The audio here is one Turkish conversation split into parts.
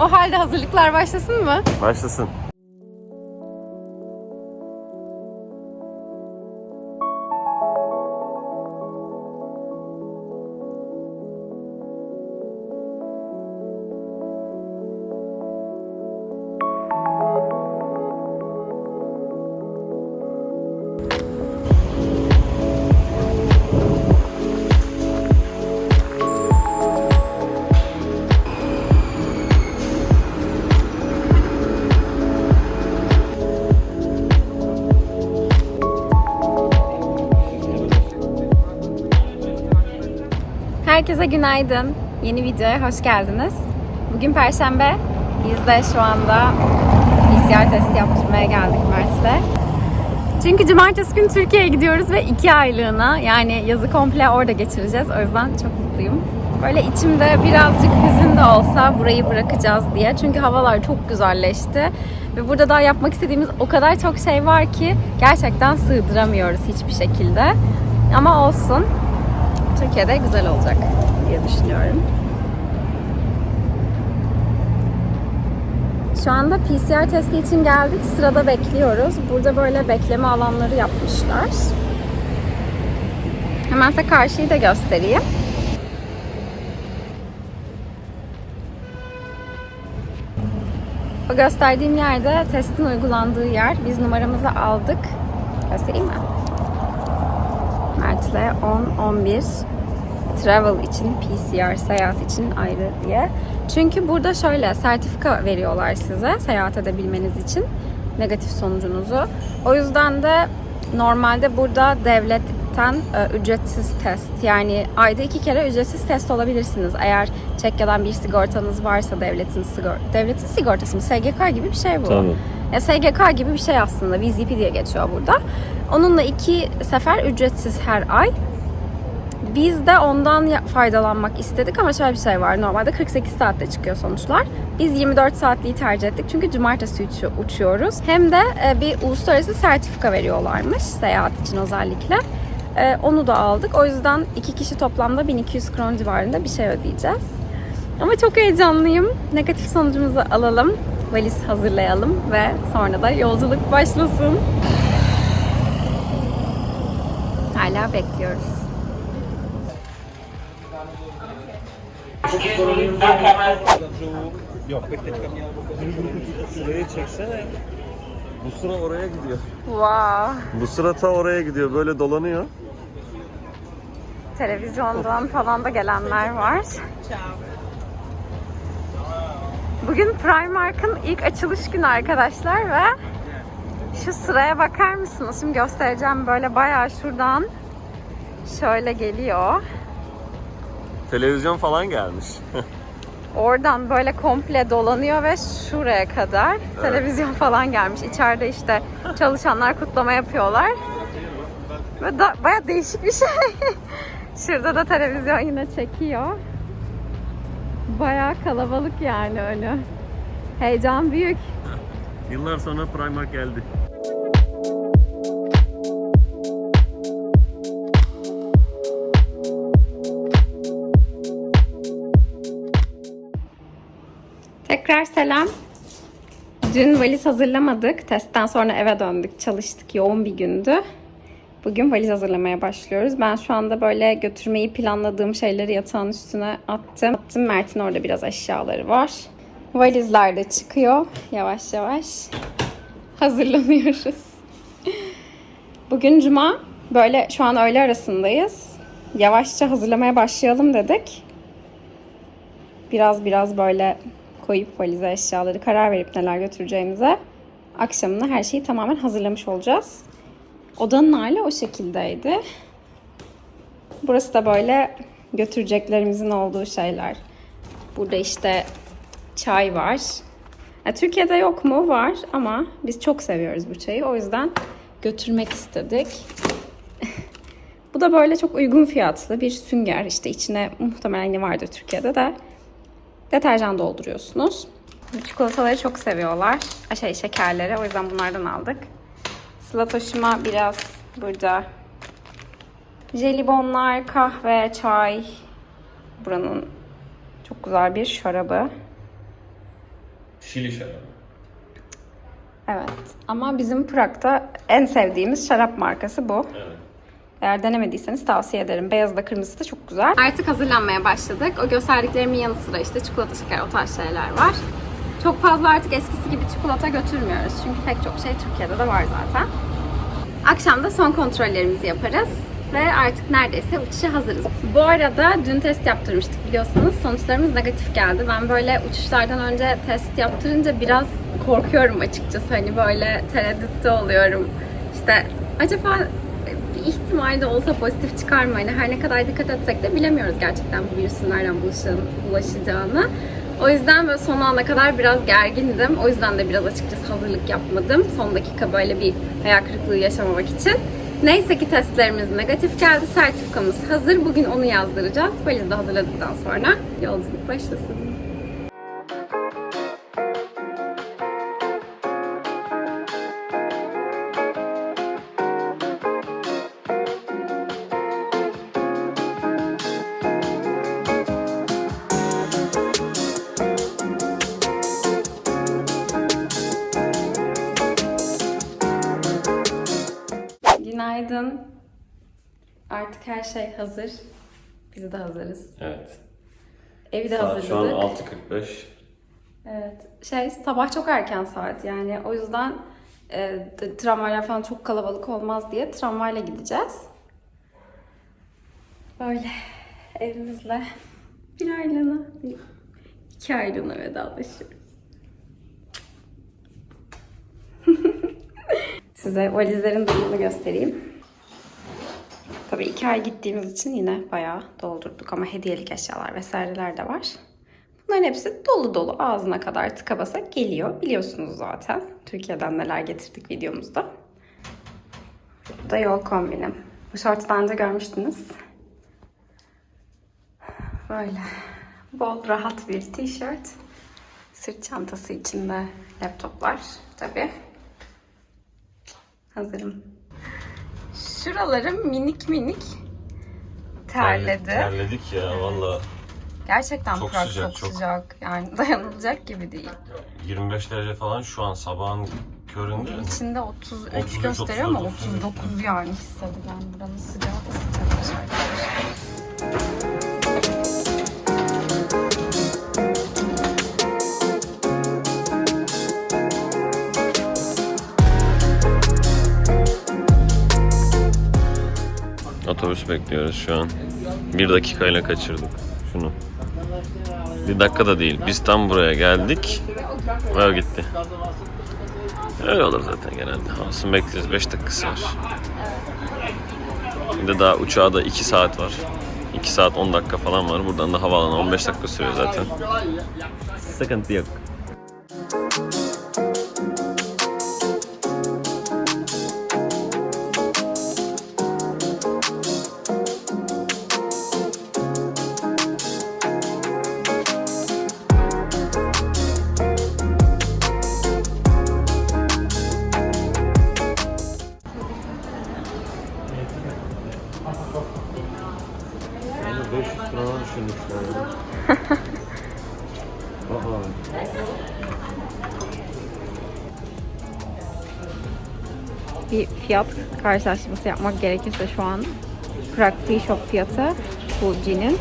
O halde hazırlıklar başlasın mı? Başlasın. Herkese günaydın. Yeni videoya hoş geldiniz. Bugün Perşembe. Biz de şu anda PCR testi yaptırmaya geldik Mert'le. Çünkü cumartesi günü Türkiye'ye gidiyoruz ve iki aylığına yani yazı komple orada geçireceğiz. O yüzden çok mutluyum. Böyle içimde birazcık hüzün de olsa burayı bırakacağız diye. Çünkü havalar çok güzelleşti. Ve burada daha yapmak istediğimiz o kadar çok şey var ki gerçekten sığdıramıyoruz hiçbir şekilde. Ama olsun. Türkiye'de güzel olacak diye düşünüyorum. Şu anda PCR testi için geldik. Sırada bekliyoruz. Burada böyle bekleme alanları yapmışlar. Hemen size karşıyı da göstereyim. O gösterdiğim yerde testin uygulandığı yer. Biz numaramızı aldık. Göstereyim mi? Mert'le 10-11 travel için, PCR seyahat için ayrı diye. Çünkü burada şöyle sertifika veriyorlar size seyahat edebilmeniz için negatif sonucunuzu. O yüzden de normalde burada devletten e, ücretsiz test yani ayda iki kere ücretsiz test olabilirsiniz. Eğer Çekya'dan bir sigortanız varsa devletin sigor devletin sigortası mı SGK gibi bir şey bu. Tamam. Ya SGK gibi bir şey aslında. VZP diye geçiyor burada. Onunla iki sefer ücretsiz her ay. Biz de ondan faydalanmak istedik ama şöyle bir şey var. Normalde 48 saatte çıkıyor sonuçlar. Biz 24 saatliği tercih ettik çünkü cumartesi uçu- uçuyoruz. Hem de e, bir uluslararası sertifika veriyorlarmış seyahat için özellikle. E, Onu da aldık. O yüzden iki kişi toplamda 1200 kron civarında bir şey ödeyeceğiz. Ama çok heyecanlıyım. Negatif sonucumuzu alalım, valiz hazırlayalım ve sonra da yolculuk başlasın. Hala bekliyoruz. Yok. Bu sıra oraya gidiyor. Wow. Bu sıra ta oraya gidiyor. Böyle dolanıyor. Televizyondan falan da gelenler var. Bugün Primark'ın ilk açılış günü arkadaşlar ve şu sıraya bakar mısınız? Şimdi göstereceğim böyle bayağı şuradan şöyle geliyor. Televizyon falan gelmiş. Oradan böyle komple dolanıyor ve şuraya kadar televizyon falan gelmiş. İçeride işte çalışanlar kutlama yapıyorlar. Ve da, bayağı değişik bir şey. Şurada da televizyon yine çekiyor. Bayağı kalabalık yani önü. Heyecan büyük. Yıllar sonra Primark geldi. Tekrar selam. Dün valiz hazırlamadık. Testten sonra eve döndük. Çalıştık. Yoğun bir gündü. Bugün valiz hazırlamaya başlıyoruz. Ben şu anda böyle götürmeyi planladığım şeyleri yatağın üstüne attım. attım. Mert'in orada biraz eşyaları var. Valizler de çıkıyor. Yavaş yavaş hazırlanıyoruz. Bugün cuma. Böyle şu an öğle arasındayız. Yavaşça hazırlamaya başlayalım dedik biraz biraz böyle koyup valize eşyaları karar verip neler götüreceğimize akşamına her şeyi tamamen hazırlamış olacağız. Odanın hali o şekildeydi. Burası da böyle götüreceklerimizin olduğu şeyler. Burada işte çay var. Ya, Türkiye'de yok mu? Var ama biz çok seviyoruz bu çayı. O yüzden götürmek istedik. Bu da böyle çok uygun fiyatlı bir sünger. İşte içine muhtemelen vardır Türkiye'de de deterjan dolduruyorsunuz. Çikolataları çok seviyorlar. Şey şekerleri. O yüzden bunlardan aldık. Slatoş'uma biraz burada jelibonlar, kahve, çay. Buranın çok güzel bir şarabı. Şili şarabı. Evet. Ama bizim Prag'da en sevdiğimiz şarap markası bu. Evet. Eğer denemediyseniz tavsiye ederim. Beyazı da kırmızısı da çok güzel. Artık hazırlanmaya başladık. O gösterdiklerimin yanı sıra işte çikolata şeker o tarz şeyler var. Çok fazla artık eskisi gibi çikolata götürmüyoruz. Çünkü pek çok şey Türkiye'de de var zaten. Akşam da son kontrollerimizi yaparız. Ve artık neredeyse uçuşa hazırız. Bu arada dün test yaptırmıştık biliyorsunuz. Sonuçlarımız negatif geldi. Ben böyle uçuşlardan önce test yaptırınca biraz korkuyorum açıkçası. Hani böyle tereddütte oluyorum. İşte acaba bir ihtimal de olsa pozitif çıkar mı? Hani her ne kadar dikkat etsek de bilemiyoruz gerçekten bu virüsün nereden bulaşacağını. O yüzden böyle son ana kadar biraz gergindim. O yüzden de biraz açıkçası hazırlık yapmadım. Son dakika böyle bir hayal kırıklığı yaşamamak için. Neyse ki testlerimiz negatif geldi. Sertifikamız hazır. Bugün onu yazdıracağız. Valizi de hazırladıktan sonra yolculuk başlasın. Artık her şey hazır. Biz de hazırız. Evet. Evi de Saat şu an hazırladık. 6.45. Evet. Şey sabah çok erken saat yani o yüzden e, tramvaylar falan çok kalabalık olmaz diye tramvayla gideceğiz. Böyle evimizle bir aylığına, bir, iki aylığına vedalaşıyoruz. Size valizlerin durumunu göstereyim. Tabii iki ay gittiğimiz için yine bayağı doldurduk ama hediyelik eşyalar vesaireler de var. Bunların hepsi dolu dolu ağzına kadar tıka basa geliyor. Biliyorsunuz zaten. Türkiye'den neler getirdik videomuzda. Bu da yol kombinim. Bu şortu daha önce görmüştünüz. Böyle bol rahat bir tişört. Sırt çantası içinde laptoplar tabii. Hazırım. Şuralarım minik minik terledi. Terledik ya valla. Gerçekten Çok Prag sıcak, çok, çok. sıcak. Yani dayanılacak gibi değil. 25 derece falan şu an sabahın köründe. İçinde 33, 33, gösteriyor ama 34, 39 yani hissedilen buranın sıcağı da arkadaşlar. Otobüs bekliyoruz şu an. Bir dakikayla kaçırdık şunu. Bir dakika da değil. Biz tam buraya geldik. Ve gitti. Öyle olur zaten genelde. Olsun bekleyeceğiz. 5 dakikası var. Bir de daha uçağa da 2 saat var. 2 saat 10 dakika falan var. Buradan da havaalanı 15 dakika sürüyor zaten. Sıkıntı yok. Bir fiyat karşılaştırması yapmak gerekirse şu an Prag Free Shop fiyatı bu cinin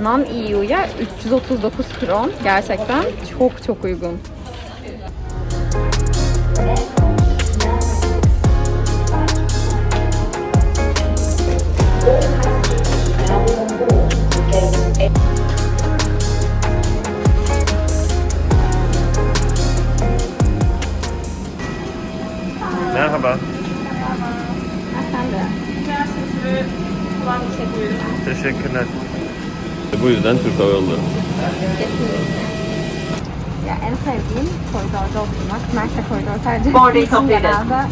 Non-EU'ya 339 kron. Gerçekten çok çok uygun. Merhaba. Teşekkürler. Bu yüzden Türk Hava Yolları. Ya en sevdiğim koridorda oturmak. Mert de koridor tercih ettiği için genelde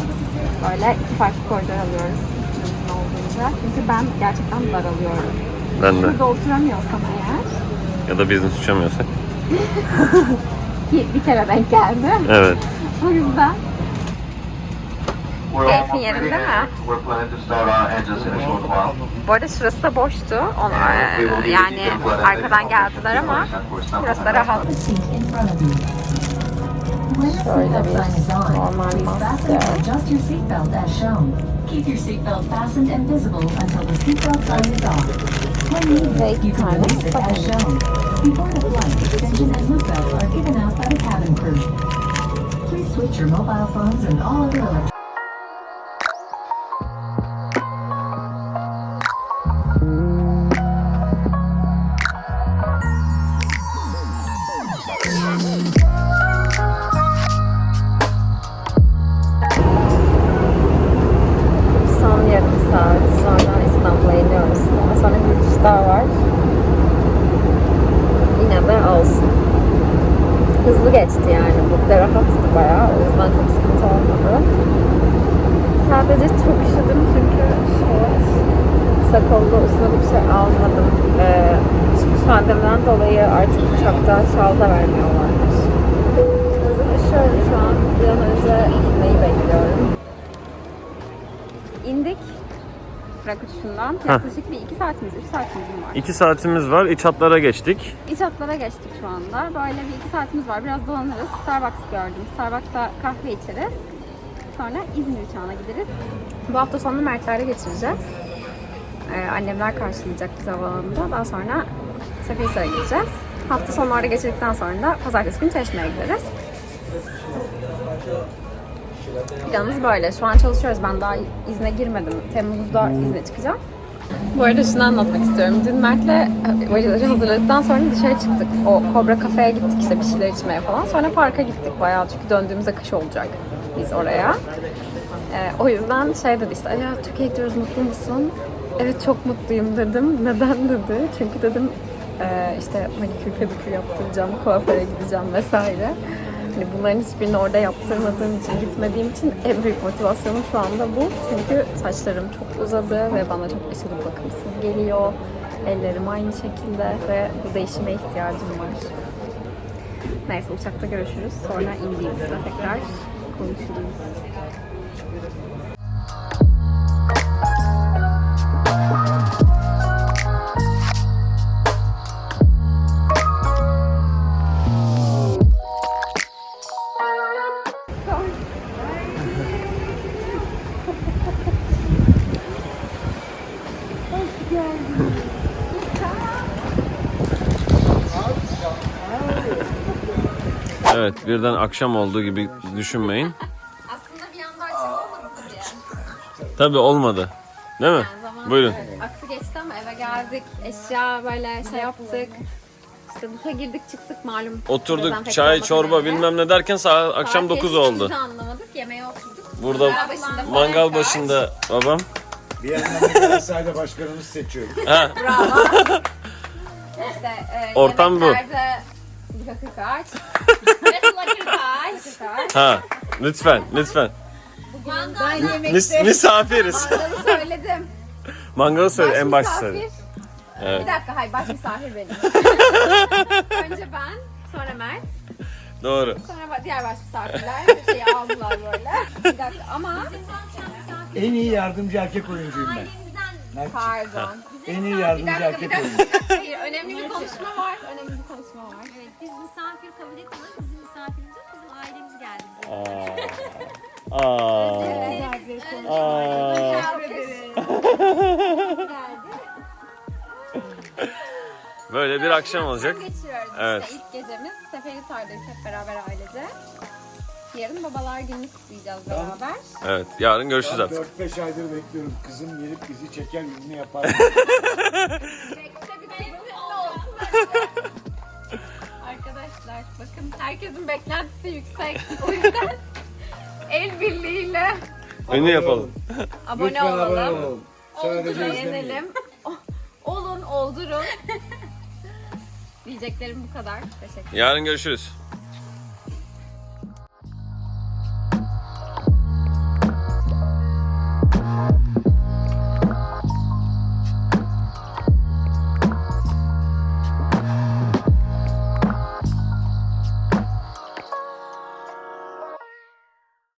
böyle iki farklı koridor alıyoruz. Mümkün olduğunca. Çünkü ben gerçekten daralıyorum. Ben de. Burada oturamıyorsam eğer Ya da business uçamıyorsak. ki bir kere denk geldi. Evet. O yüzden a short while. Bu arada şurası da boştu. Onu, e, yani arkadan geldiler ama burası da rahat. Şöyle bir normal maske. Ve tane. Please switch your mobile phones and all other electronic Geçti yani. Burada rahattı bayağı. O yüzden çok sıkıntı olmadı. Sadece çok üşüdüm çünkü şort, kısa kollu üstüne bir şey almadım. Ee, çünkü pandemiden dolayı artık uçakta şal da vermiyorlarmış. Üşüyorum şu an. Bir an önce inmeyi bekliyorum. İndik. Prag uçuşundan. Yaklaşık bir iki saatimiz, üç saatimiz mi var? 2 saatimiz var. İç hatlara geçtik. İç hatlara geçtik şu anda. Böyle bir iki saatimiz var. Biraz dolanırız. Starbucks gördüm. Starbucks'ta kahve içeriz. Sonra İzmir uçağına gideriz. Bu hafta sonunu Mertler'de geçireceğiz. Ee, annemler karşılayacak bizi havaalanında. Daha sonra Seferihisar'a gideceğiz. Hafta orada geçirdikten sonra da pazartesi günü Çeşme'ye gideriz. Planımız böyle. Şu an çalışıyoruz. Ben daha izne girmedim. Temmuz'da izne çıkacağım. Bu arada şunu anlatmak istiyorum. Dün Mert'le valizi hazırladıktan sonra dışarı çıktık. O Kobra Kafe'ye gittik işte bir şeyler içmeye falan. Sonra parka gittik bayağı çünkü döndüğümüzde kış olacak biz oraya. Ee, o yüzden şey dedi işte ya Türkiye'ye gidiyoruz mutlu musun? Evet çok mutluyum dedim. Neden dedi? Çünkü dedim "Ee, işte manikür pedikür yaptıracağım, kuaföre gideceğim vesaire. Hani bunların hiçbirini orada yaptırmadığım için, gitmediğim için en büyük motivasyonum şu anda bu. Çünkü saçlarım çok uzadı ve bana çok aşırı bakımsız geliyor. Ellerim aynı şekilde ve bu değişime ihtiyacım var. Neyse uçakta görüşürüz. Sonra indiğimizde tekrar konuşuruz. Evet birden akşam olduğu gibi düşünmeyin. Aslında bir anda açılmadı diye. Tabi olmadı. Değil mi? Zaman Buyurun. evet, geçti ama eve geldik. Eşya böyle şey yaptık. İşte duşa girdik çıktık malum. Oturduk çay çorba makineyle. bilmem ne derken saat akşam Saat 9 geçti, oldu. Biz anlamadık. Yemeğe oturduk. Burada Mangal başında mangal başında babam. Bir yandan da Galatasaray'da başkanımız seçiyor. Ha, İşte e, Ortam bu. Ve Sıla Kırkaç. Kırkaç. Ha. Lütfen, lütfen. Yemek. Mis, misafiriz. Mangalı söyledim. Mangalı söyle en başta misafir. söyle. Bir Evet. dakika hayır baş misafir benim. Önce ben, sonra Mert, Doğru. sonra ba- diğer baş misafirler bir şeyi aldılar böyle. Bir dakika ama En iyi yardımcı erkek oyuncuyum ben. pardon. En iyi Bir yardımcı dakika, bir erkek oyuncu. bir dakika. Hayır, önemli bir konuşma var. Önemli bir konuşma var. Evet, biz misafir kabul etmiyoruz. Bizim misafirimiz ailemiz geldi. Aa. Aa. Böyle bir akşam olacak. Geçiriyoruz Evet. işte ilk gecemiz. Seferihisar'dayız hep beraber ailece. Yarın babalar gününü kutlayacağız beraber. Evet, yarın görüşürüz artık. 4-5 aydır bekliyorum. Kızım gelip bizi çeker ünlü yapar. Arkadaşlar bakın herkesin beklentisi yüksek. O yüzden el birliğiyle Ünlü yapalım. abone Lütfen abone olalım. olalım. Sadece izlemeyin. Beğenelim. O- Olun, oldurun. Diyeceklerim bu kadar. Teşekkür Yarın görüşürüz.